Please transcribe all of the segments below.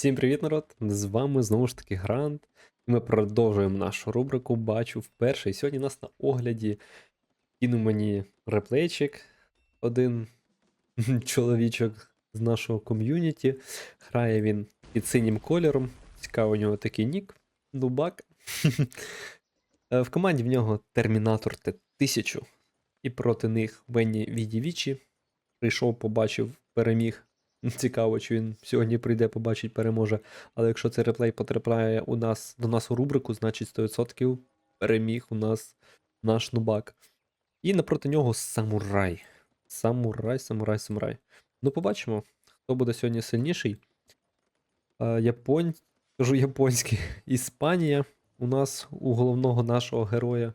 Всім привіт, народ! З вами знову ж таки Грант. Ми продовжуємо нашу рубрику Бачу вперше. І сьогодні нас на огляді кинув мені реплейчик, один чоловічок з нашого ком'юніті. Грає він під синім кольором. Цікаво, у нього такий нік. Дубак. Е, В команді в нього Термінатор Т-1000. І проти них Венні Відівічі. Прийшов, побачив, переміг. Цікаво, чи він сьогодні прийде, побачить, переможе. Але якщо цей реплей потрапляє у нас до нас у рубрику, значить 100% переміг у нас наш нубак. І напроти нього самурай. Самурай, самурай, самурай. Ну, побачимо, хто буде сьогодні сильніший. Японь... Кажу японський. Іспанія у нас у головного нашого героя.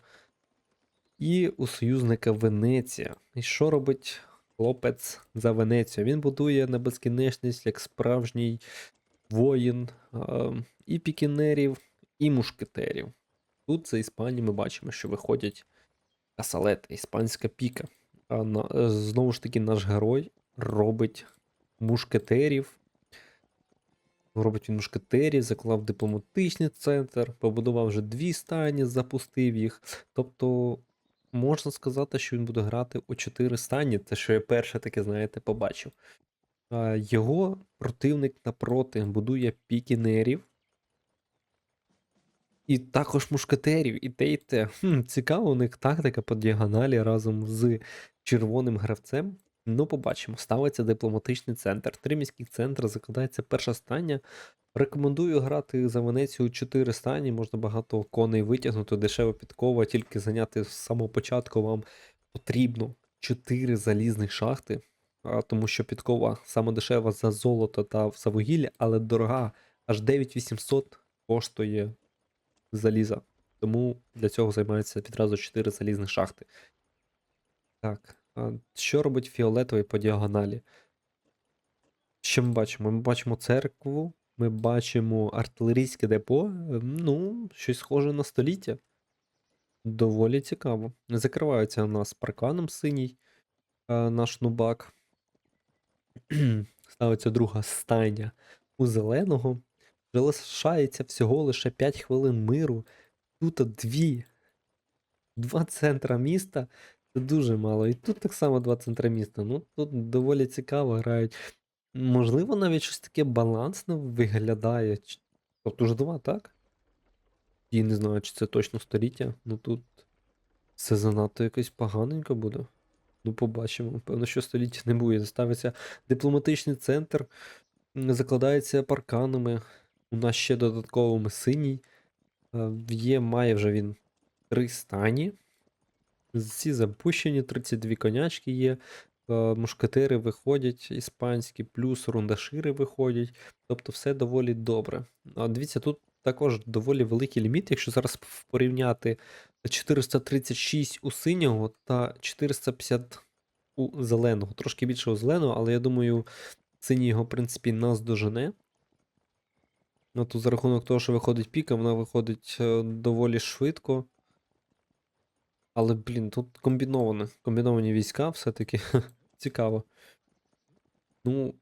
І у союзника Венеція. І що робить хлопець за Венецію? Він будує на безкінечність як справжній воїн і пікінерів, і мушкетерів. Тут за Іспанії ми бачимо, що виходять касалети, іспанська піка. А на, знову ж таки, наш герой робить мушкетерів. Робить він мушкетерів, заклав дипломатичний центр, побудував вже дві стані, запустив їх. Тобто, можна сказати, що він буде грати у 4 стані, це що я перше таке, знаєте, побачив. Його противник напроти будує пікінерів. І також мушкетерів, і те, і те. Хм, цікаво, у них тактика по діагоналі разом з червоним гравцем. Ну, побачимо. Ставиться дипломатичний центр. Три міських центри, закладається перша стання. Рекомендую грати за Венецію 4 стані, можна багато коней витягнути, дешева підкова, тільки зайняти з самого початку вам потрібно 4 залізних шахти, тому що підкова саме дешева за золото та за вугілля, але дорога, аж 9800 коштує заліза. Тому для цього займається відразу 4 залізних шахти. Так, що робить фіолетовий по діагоналі? Що ми бачимо? Ми бачимо церкву, ми бачимо артилерійське депо. ем, Ну, щось схоже на століття. Доволі цікаво. Закривається у нас парканом синій е, наш нубак. Ставиться друга стайня у зеленого. Залишається всього лише 5 хвилин миру. Тут дві. Два центра міста. Це дуже мало. І тут так само два центра міста. Ну, тут доволі цікаво грають. Можливо, навіть щось таке балансне виглядає. Тобто ж два, так? І не знаю, чи це точно століття. Ну тут все занадто якось поганенько буде. Ну, побачимо. Певно, що століття не буде. Ставиться дипломатичний центр, закладається парканами. У нас ще додатковими синій. Е, Є, має вже він три стані. Всі запущені, 32 конячки є. Е, Мушкетери виходять іспанські, плюс рундашири виходять. Тобто все доволі добре. А дивіться, тут також доволі великий ліміт, якщо зараз порівняти 436 у синього та 450 у зеленого. Трошки більше у зеленого, але я думаю, синій його, в принципі, нас дожене. Ну, тут за рахунок того, що виходить піка, вона виходить е, доволі швидко. Але, блін, тут комбіноване. Комбіновані війська все-таки цікаво. Ну,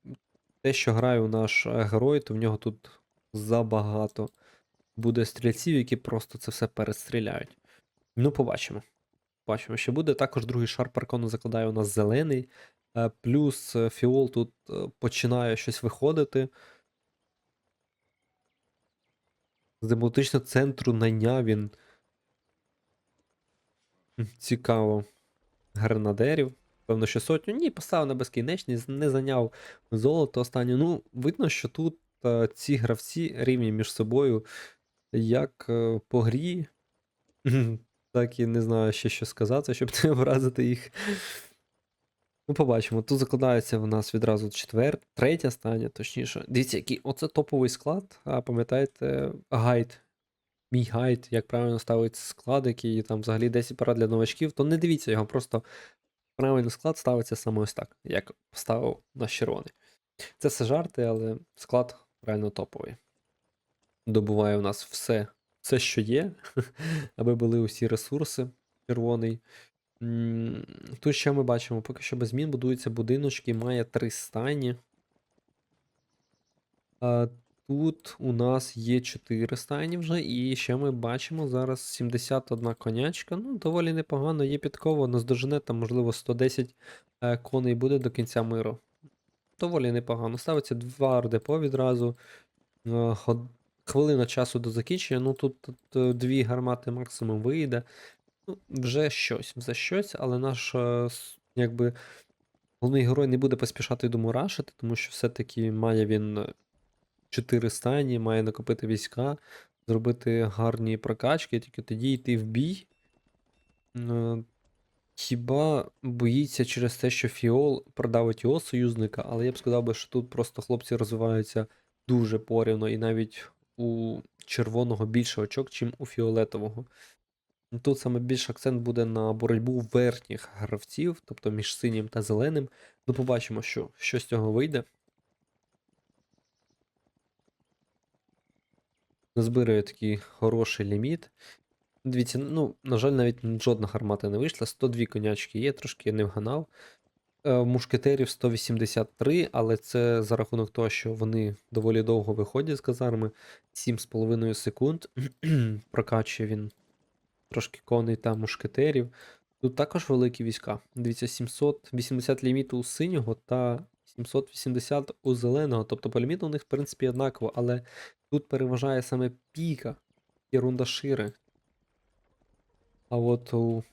те, що грає у наш е, герой, то в нього тут забагато буде стрільців, які просто це все перестріляють. Ну, побачимо. Бачимо, що буде. Також другий шар паркону закладає у нас зелений. е, Плюс е, фіол тут починає щось виходити. З демократичного центру найняв він. Цікаво. Гренадерів. Певно, що сотню. Ні, поставив на безкінечність, не зайняв золото останнє. Ну, видно, що тут е, ці гравці рівні між собою, як е, по грі, так і не знаю ще що сказати, щоб не образити їх. Ну, побачимо. Тут закладається в нас відразу четвер, третя стання, точніше. Дивіться, який оце топовий склад. А пам'ятаєте, гайд. Мій гайд, як правильно ставить склад, який там взагалі 10 порад для новачків, то не дивіться його, просто правильний склад ставиться саме ось так, як поставив наш червоний. Це все жарти, але склад реально топовий. Добуває у нас все, все, що є, аби були усі ресурси. Червоний. Тут що ми бачимо? Поки що без змін будуються будиночки, має три стайні. Тут у нас є 4 стайні вже, і ще ми бачимо зараз 71 конячка. Ну, доволі непогано, є підкова, наздожене там, можливо, 110 е, коней буде до кінця миру. Доволі непогано. Ставиться два РДПО відразу. е, Хвилина часу до закінчення. Ну тут, тут е, дві гармати максимум вийде. Ну, вже щось, вже щось, але наш якби головний герой не буде поспішати думаю, рашити, тому що все-таки має він чотири стані, має накопити війська, зробити гарні прокачки, тільки тоді йти в бій. Е, Хіба боїться через те, що Фіол продавить його союзника, але я б сказав би, що тут просто хлопці розвиваються дуже порівно, і навіть у червоного більше очок, чим у фіолетового. Тут саме більш акцент буде на боротьбу верхніх гравців, тобто між синім та зеленим. Ну, побачимо, що, що з цього вийде. Назбираю такий хороший ліміт. Дивіться, ну, на жаль, навіть жодна гармата не вийшла. 102 конячки є, трошки я не вганав. Е, Мушкетерів 183, але це за рахунок того, що вони доволі довго виходять з казарми. 7,5 секунд. Прокачує він трошки коней та мушкетерів. Тут також великі війська. Дивіться, 780 ліміту у синього та 780 у зеленого. Тобто по ліміту у них, в принципі, однаково, але тут переважає саме піка і рундашири. А от у,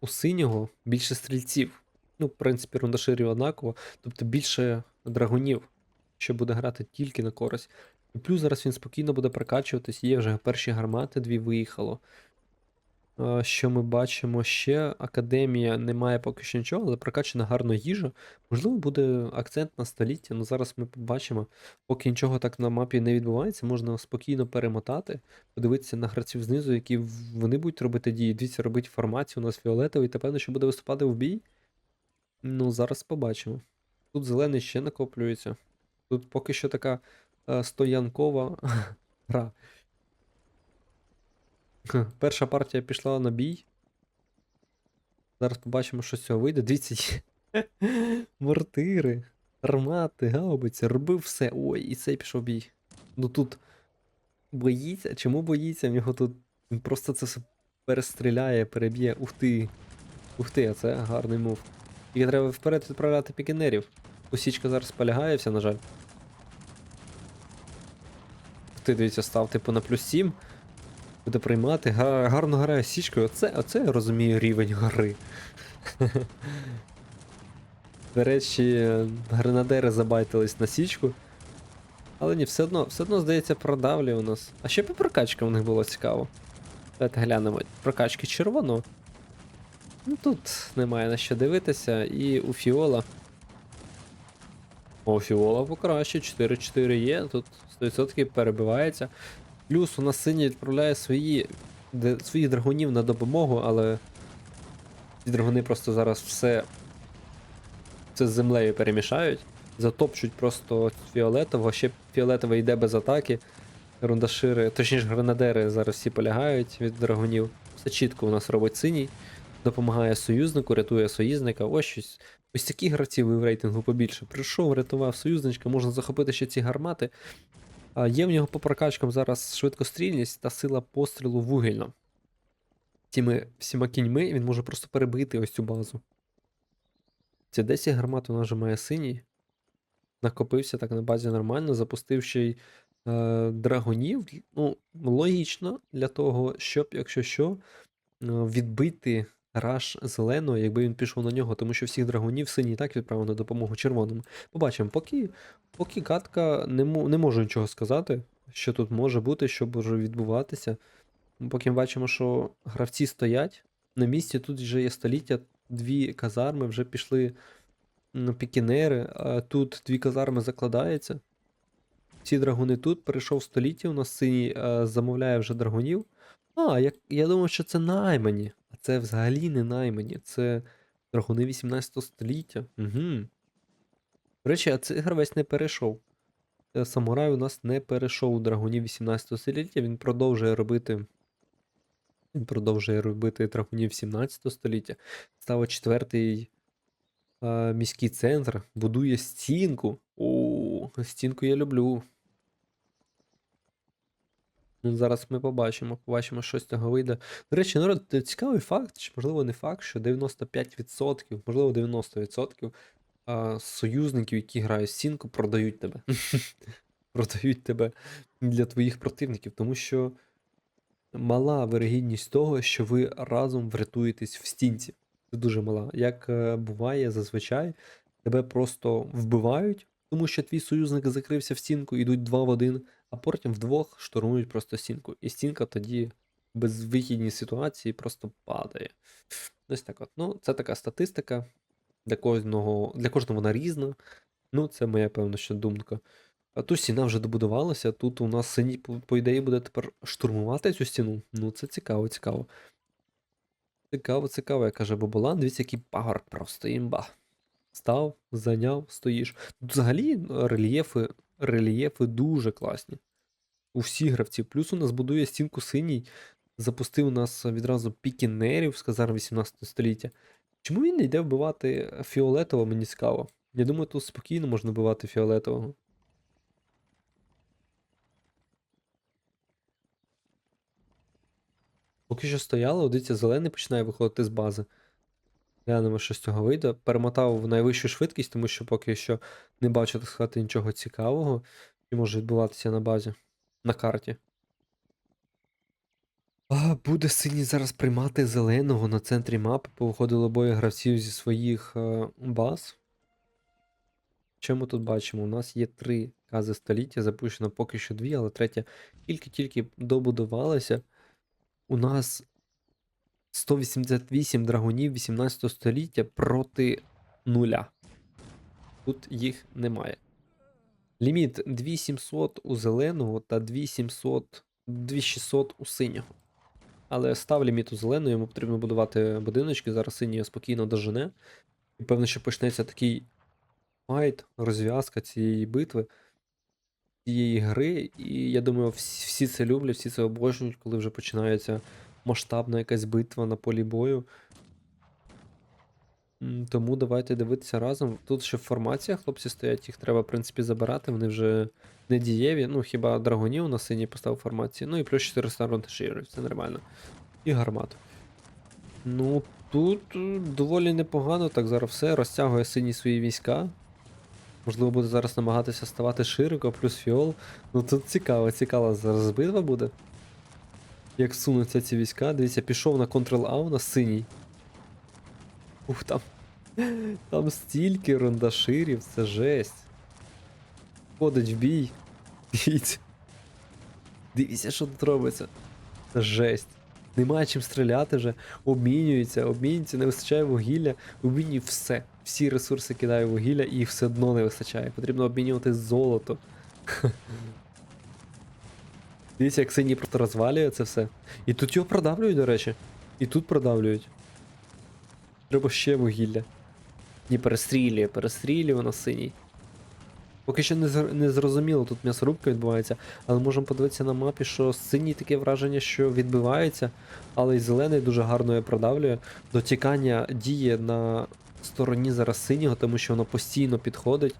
у синього більше стрільців. Ну, в принципі, рундаширів однаково, тобто більше драгунів, що буде грати тільки на користь. І плюс зараз він спокійно буде прокачуватись, є вже перші гармати, дві виїхало. А, Що ми бачимо ще? Академія не має поки що нічого, але прокачана гарно їжа. Можливо, буде акцент на століття. Ну зараз ми побачимо. Поки нічого так на мапі не відбувається, можна спокійно перемотати, подивитися на гравців знизу, які вони будуть робити дії. Дивіться, робить формацію у нас фіолетовий, та певно, що буде виступати в бій. Ну, зараз побачимо. Тут зелений ще накоплюється. Тут поки що така е, стоянкова гра. Перша партія пішла на бій. Зараз побачимо, що з цього вийде. Дивіться, мортири, армати, гаубиці, робив все. Ой, і цей пішов бій. Ну тут боїться. Чому боїться? В нього тут він просто це все перестріляє, переб'є. Ух ти. Ух ти, а це гарний мув. Тільки треба вперед відправляти пікінерів. Усічка зараз полягається, на жаль. Ух Ти, дивіться, став типу на плюс 7. Буде приймати. Га- Гарно грає січкою. Оце, оце я розумію рівень гри. До речі, гренадери забайтились на січку. Але ні, все одно, все одно, здається, продавлює у нас. А ще по прокачкам у них було цікаво. Давайте глянемо. Прокачки червоного. Ну тут немає на що дивитися. І у Фіола. О, Фіола покраще, 4-4 є, тут 100% перебивається. Плюс у нас синій відправляє свої, де, своїх драгунів на допомогу, але ці драгуни просто зараз все, все з землею перемішають. Затопчуть просто фіолетово, ще фіолетовий йде без атаки. Рундашири, точніше гранадери зараз всі полягають від драгунів. Все чітко у нас робить синій. Допомагає союзнику, рятує союзника. Ось щось. Ось такі гравці ви в рейтингу побільше. Прийшов, рятував союзничка, можна захопити ще ці гармати. Є в нього по прокачкам зараз швидкострільність та сила пострілу вугільна. Цими всіма кіньми він може просто перебити ось цю базу. Це 10 гармат нас вже має синій. Накопився так на базі нормально, запустив ще й е, драгунів. Ну, логічно для того, щоб, якщо що, е, відбити раш зеленого, якби він пішов на нього, тому що всіх драгунів синій так відправив на допомогу червоному. Побачимо, поки, поки катка не, не можу нічого сказати, що тут може бути, що може відбуватися. Поки ми бачимо, що гравці стоять на місці, тут вже є століття, дві казарми вже пішли пікінери, а тут дві казарми закладаються. Ці драгуни тут, перейшов століття, у нас синій е, замовляє вже драгунів. А, я, я думав, що це наймані. А це взагалі не наймані. Це драгуни 18 століття. Угу. До речі, а цей гравець не перейшов. Е, Самурай у нас не перейшов у драгунів 18 століття, він продовжує робити. Він продовжує робити драгунів 17 століття. Ставить четвертий е, міський центр, будує стінку. О, стінку я люблю. Ну, зараз ми побачимо, побачимо, що з цього вийде. До речі, народ, цікавий факт, чи можливо не факт, що 95%, можливо 90% союзників, які грають стінку, продають тебе. продають тебе для твоїх противників, тому що мала вирогідність того, що ви разом врятуєтесь в стінці. Це дуже мала. Як е, буває зазвичай, тебе просто вбивають, тому що твій союзник закрився в стінку, ідуть два в один, а потім вдвох штурмують просто стінку. І стінка тоді в безвихідній ситуації просто падає. Ось так от. Ну, це така статистика. Для кожного, для кожного вона різна. Ну, це моя певна ще думка. А тут стіна вже добудувалася. Тут у нас синій, по, ідеї, буде тепер штурмувати цю стіну. Ну, це цікаво, цікаво. Цікаво, цікаво, як каже Боболан. Дивіться, який пагорб просто імба. Став, зайняв, стоїш. Взагалі рельєфи, рельєфи дуже класні. У всіх гравців. Плюс у нас будує стінку синій. Запустив у нас відразу пікінерів з казарм 18 століття. Чому він не йде вбивати фіолетового, мені цікаво. Я думаю, тут спокійно можна вбивати фіолетового. Поки що стояло, дивіться, зелений починає виходити з бази. Глянемо, що з цього вийде. Перемотав в найвищу швидкість, тому що поки що не бачу, так сказати, нічого цікавого, що може відбуватися на базі, на карті. А, буде синій зараз приймати зеленого на центрі мапи. Повиходили обоє гравців зі своїх е, баз. Що ми тут бачимо? У нас є три кази століття, запущено поки що дві, але третя тільки-тільки добудувалася. У нас 188 драгунів 18 століття проти нуля. Тут їх немає. Ліміт 2700 у зеленого та 2700, 2600 у синього. Але став ліміт у зеленого, йому потрібно будувати будиночки. Зараз синій спокійно дожене. І певно, що почнеться такий файт, розв'язка цієї битви, цієї гри. І я думаю, всі, це люблять, всі це обожнюють, коли вже починається масштабна якась битва на полі бою. Тому давайте дивитися разом. Тут ще в формаціях хлопці стоять, їх треба, в принципі, забирати, вони вже не дієві. Ну, хіба драгонів на синій поставив формації. Ну і плюс 400 ронташирів, це нормально. І гармат. Ну, тут е, доволі непогано, так зараз все. Розтягує синій свої війська. Можливо, буде зараз намагатися ставати широко, плюс фіол. Ну тут цікаво, цікава зараз битва буде. Як сунуться ці війська. Дивіться, пішов на Ctrl-A у нас синій. Ух, там. Там стільки рундаширів, це жесть. Входить в бій. Дивіться. Дивіться, що тут робиться. Це жесть. Немає чим стріляти вже. Обмінюється, обмінюється, не вистачає вугілля. Обмінює все. Всі ресурси кидає вугілля і все одно не вистачає. Потрібно обмінювати золото. Дивіться, як синій просто розвалює це все. І тут його продавлюють, до речі. І тут продавлюють. Треба ще вугілля. Ні, перестрілює, перестрілює воно синій. Поки що не, не зрозуміло, тут м'ясорубка відбувається, але можемо подивитися на мапі, що синій таке враження, що відбивається, але й зелений дуже гарно його продавлює. Дотікання діє на стороні зараз синього, тому що воно постійно підходить.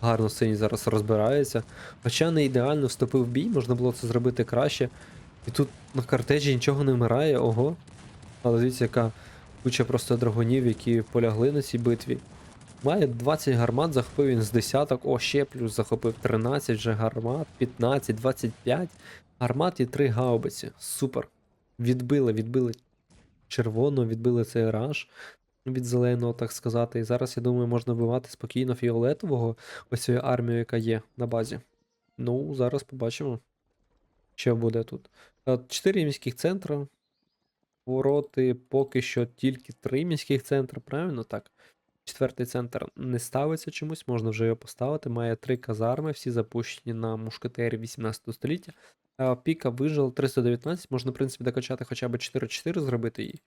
Гарно синій зараз розбирається. Хоча не ідеально вступив в бій, можна було це зробити краще. І тут на картежі нічого не вмирає, ого. Але дивіться, яка куча просто драгонів, які полягли на цій битві. Має 20 гармат, захопив він з десяток, о, ще плюс захопив 13 вже гармат, 15, 25 гармат і 3 гаубиці. Супер. Відбили, відбили червоно, відбили цей раш від зеленого, так сказати. І зараз, я думаю, можна вбивати спокійно фіолетового, ось цією армією, яка є на базі. Ну, зараз побачимо, що буде тут. Е, Чотири міських центра. Вороти поки що тільки три міських центри, правильно так? Четвертий центр не ставиться чомусь, можна вже його поставити. Має три казарми, всі запущені на мушкетері 18 століття. Піка вижил 319, можна, в принципі, докачати хоча б 4-4 зробити її.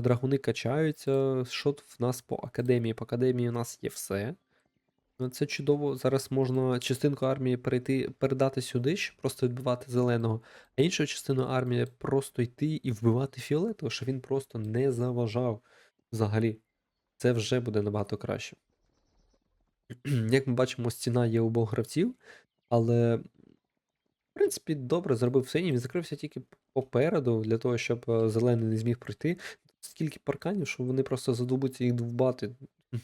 Драгуни качаються. Що в нас по академії? По академії у нас є все. Ну, Це чудово. Зараз можна частинку армії перейти, передати сюди, щоб просто відбивати зеленого, а іншу частину армії просто йти і вбивати фіолетового, щоб він просто не заважав взагалі. Це вже буде набагато краще. Як ми бачимо, стіна є обох гравців, але, в принципі, добре зробив синій. Він закрився тільки попереду, для того, щоб е, зелений не зміг пройти. Стільки парканів, що вони просто задумуються їх довбати,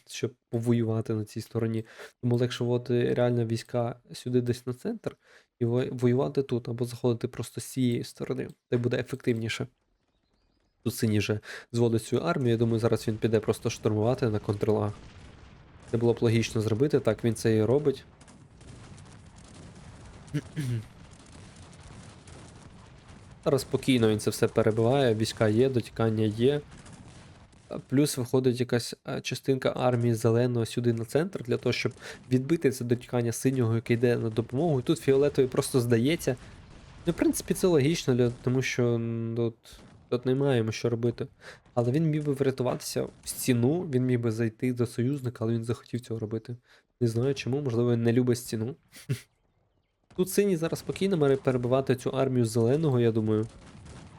щоб повоювати на цій стороні. Тому легше вводити реально війська сюди десь на центр і воювати тут, або заходити просто з цієї сторони. Це буде ефективніше. Тут синій вже зводить цю армію. Я думаю, зараз він піде просто штурмувати на контролах. Це було б логічно зробити, так він це і робить. Зараз спокійно він це все перебиває, війська є, дотікання є. Плюс виходить якась частинка армії зеленого сюди на центр, для того, щоб відбити це дотікання синього, яке йде на допомогу. І тут фіолетовий просто здається. Ну, в принципі, це логічно, для, тому що тут, тут не маємо що робити. Але він міг би врятуватися в стіну, він міг би зайти до союзника, але він захотів цього робити. Не знаю чому, можливо, він не любить стіну. Тут синій зараз спокійно перебивати цю армію зеленого, я думаю.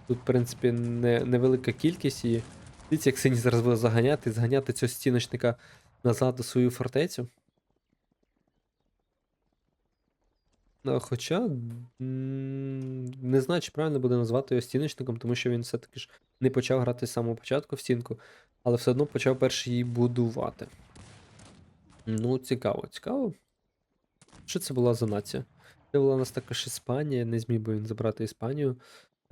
Тут, в принципі, не, невелика кількість і. Дивіться, як синій зараз буде заганяти, зганяти цього стіночника назад у свою фортецю. Ну, Хоча не знаю, чи правильно буде назвати його стіночником, тому що він все-таки ж не почав грати з самого початку в стінку, але все одно почав перший її будувати. Ну, цікаво, цікаво. Що це була за нація? Це була у нас також Іспанія, не зміг би він забрати Іспанію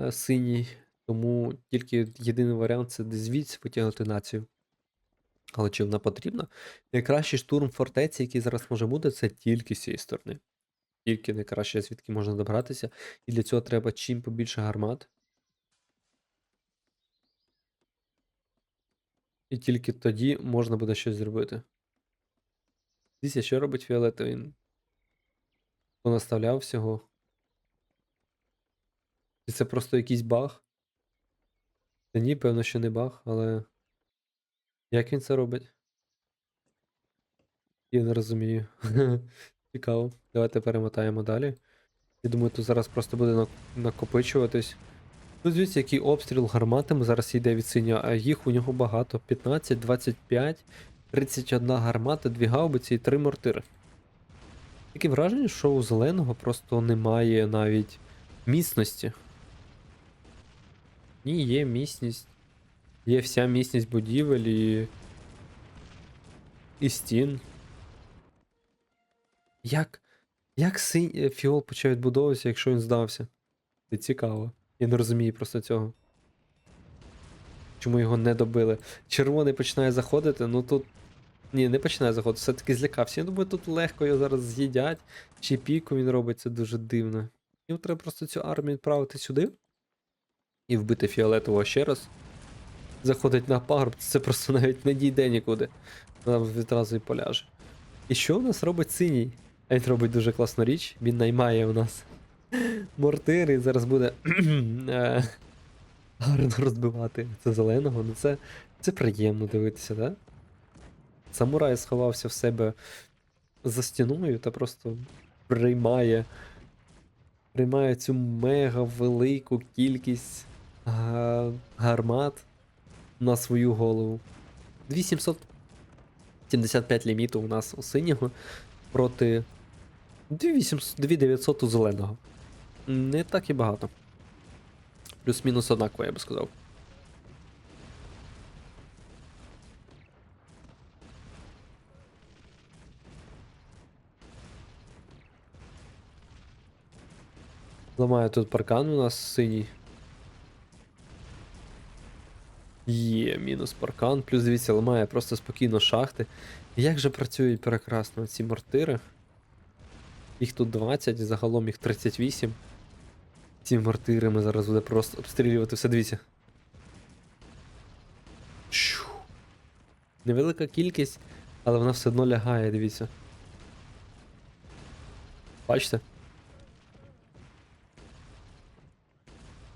е, синій, тому тільки єдиний варіант це звідси витягнути націю. Але чи вона потрібна? Найкращий штурм фортеці, який зараз може бути, це тільки з цієї сторони. Тільки найкраще, звідки можна добратися. І для цього треба чим побільше гармат. І тільки тоді можна буде щось зробити. Дивіться, що робить фіолетовий? Понаставляв всього. Чи це просто якийсь баг? Та ні, певно, що не баг, але. Як він це робить? Я не розумію. Цікаво. Давайте перемотаємо далі. Я думаю, тут зараз просто буде накопичуватись. Ну, дивіться, який обстріл гарматами зараз йде від синя, а їх у нього багато. 15, 25, 31 гармата, 2 гаубиці і 3 мортири. Таке враження, що у зеленого просто немає навіть міцності. Ні, є міцність. Є вся міцність будівель і. і стін. Як. Як синь... е, фіол почав відбудовуватися, якщо він здався? Це цікаво. Я не розумію просто цього. Чому його не добили? Червоний починає заходити, ну тут. Ні, не починає заходити, все-таки злякався. Я думаю, тут легко його зараз з'їдять. Чи піку він робить, це дуже дивно. Йому треба просто цю армію відправити сюди і вбити фіолетового ще раз. Заходить на пагорб, це просто навіть не дійде нікуди. Вона відразу і поляже. І що у нас робить синій? А він робить дуже класну річ. Він наймає у нас мортири і зараз буде е, гарно розбивати це зеленого. Ну це, це приємно дивитися, так? Самурай сховався в себе за стіною та просто приймає. Приймає цю мега велику кількість га- гармат на свою голову. 2775 ліміту у нас у синього проти 2900 у зеленого. Не так і багато. Плюс-мінус однаково, я би сказав. Ламає тут паркан у нас синій. Є, мінус паркан, плюс дивіться, ламає просто спокійно шахти. Як же працюють прекрасно ці мортири? Їх тут 20, загалом їх 38. Ці мортири ми зараз буде просто обстрілювати все, дивіться. Невелика кількість, але вона все одно лягає, дивіться. Бачите?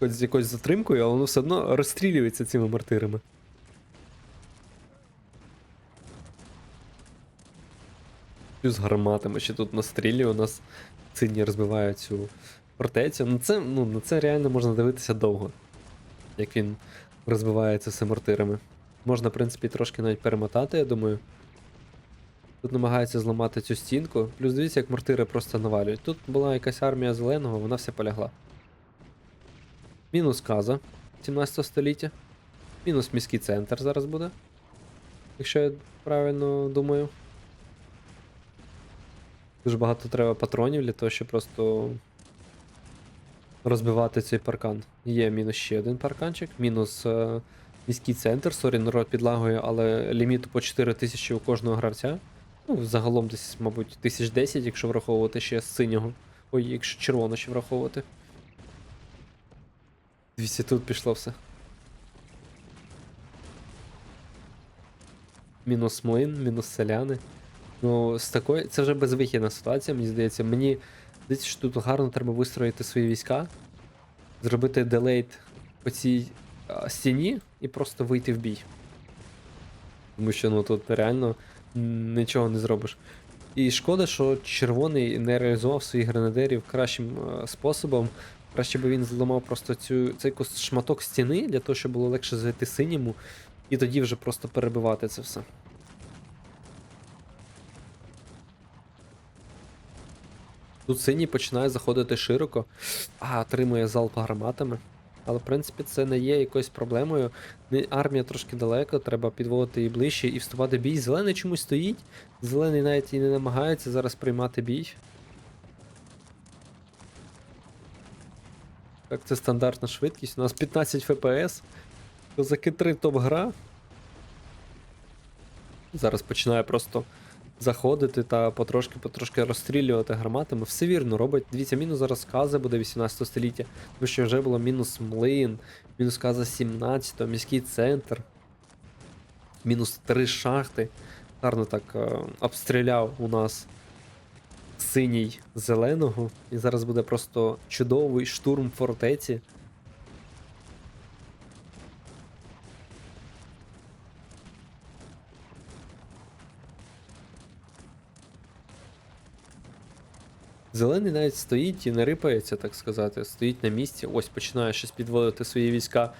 Хоч з якоюсь затримкою, але воно все одно розстрілюється цими мортирами. Плюс гарматами ще тут настрілює, у нас сині розбивають цю фортецю. Ну це, ну, на це реально можна дивитися довго. Як він розбивається з мортирами. Можна, в принципі, трошки навіть перемотати, я думаю. Тут намагається зламати цю стінку. Плюс дивіться, як мортири просто навалюють. Тут була якась армія зеленого, вона вся полягла. Мінус каза 17 століття. Мінус міський центр зараз буде. Якщо я правильно думаю. Дуже багато треба патронів для того, щоб просто розбивати цей паркан. Є мінус ще один парканчик, мінус е, міський центр. Сорі, народ підлагує, але ліміт по 4 тисячі у кожного гравця. Ну, загалом десь, мабуть, 1010, якщо враховувати ще з синього. Ой, якщо червоно ще враховувати. 200 тут пішло все. Мінус млин, мінус селяни. Ну, з такої. Це вже безвихідна ситуація, мені здається. Мені здається, що тут гарно треба вистроїти свої війська, зробити делейт по цій а, стіні і просто вийти в бій. Тому що ну тут реально нічого не зробиш. І шкода, що червоний не реалізував своїх гренадерів кращим е, способом. Краще би він зламав просто цю, цей шматок стіни для того, щоб було легше зайти синьому, і тоді вже просто перебивати це все. Тут синій починає заходити широко, а отримує залп гарматами. Але в принципі це не є якоюсь проблемою. Армія трошки далеко, треба підводити її ближче і вступати в бій. Зелений чомусь стоїть. Зелений навіть і не намагається зараз приймати бій. Так, це стандартна швидкість. У нас 15 FPS. Козаки 3 топ-гра. Зараз починає просто заходити та потрошки-потрошки розстрілювати гарматами. Все вірно робить. Дивіться, мінус зараз каза буде 18 століття, тому що вже було мінус млин, мінус каза 17, міський центр, мінус 3 шахти. Гарно так е, обстріляв у нас синій зеленого. І зараз буде просто чудовий штурм фортеці. Зелений навіть стоїть і не рипається, так сказати. Стоїть на місці, ось починає щось підводити свої війська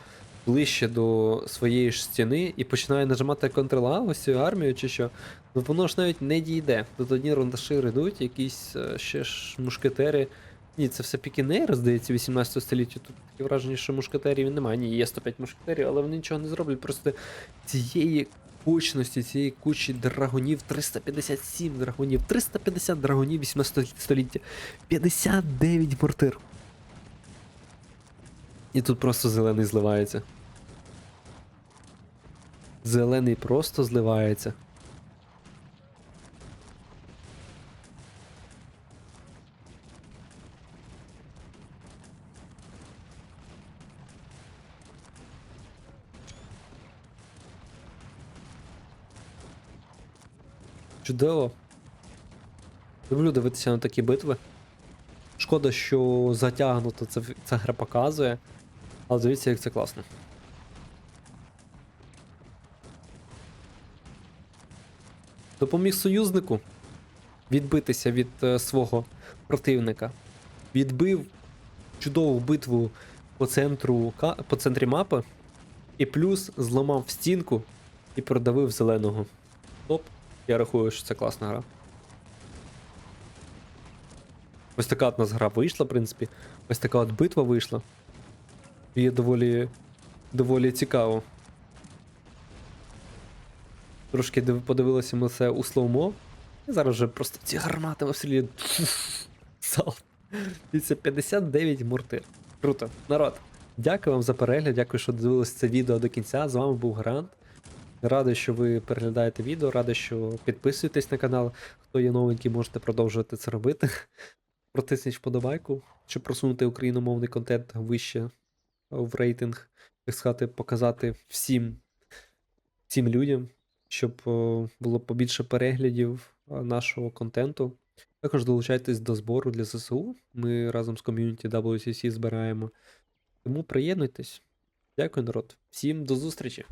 ближче до своєї ж стіни і починає нажимати контрла ось цю армію чи що. Ну воно ж навіть не дійде. Тут одні рундашири йдуть, якісь е, ще ж мушкетери. Ні, це все пікінери, здається, 18 століття. Тут таке враження, що мушкетерів немає. Ні, є 105 мушкетерів, але вони нічого не зроблять. Просто цієї кучності, цієї кучі драгунів, 357 драгунів, 350 драгунів 18 століття, 59 мортир. І тут просто зелений зливається. Зелений просто зливається. Чудово. Люблю дивитися на такі битви. Шкода, що затягнуто це, ця гра показує. Але дивіться, як це класно. Допоміг союзнику відбитися від е, свого противника. Відбив чудову битву по центру по центрі мапи. І плюс зламав стінку і продавив зеленого. Топ. Я рахую, що це класна гра. Ось така от у нас гра вийшла, в принципі. Ось така от битва вийшла. Є доволі. доволі цікаво. Трошки подивилися ми це у слоумо. І зараз вже просто ці гармати обстрілюють. Салт. Дивіться, 59 мортир. Круто. Народ. Дякую вам за перегляд, дякую, що дивилися це відео до кінця. З вами був Грант. Радий, що ви переглядаєте відео, радий, що підписуєтесь на канал. Хто є новенький, можете продовжувати це робити. Протисніть вподобайку, щоб просунути україномовний контент вище в рейтинг, так сказати, показати всім, всім людям, щоб було побільше переглядів нашого контенту. Також долучайтесь до збору для ЗСУ. Ми разом з ком'юніті WCC збираємо. Тому приєднуйтесь. Дякую, народ. Всім до зустрічі!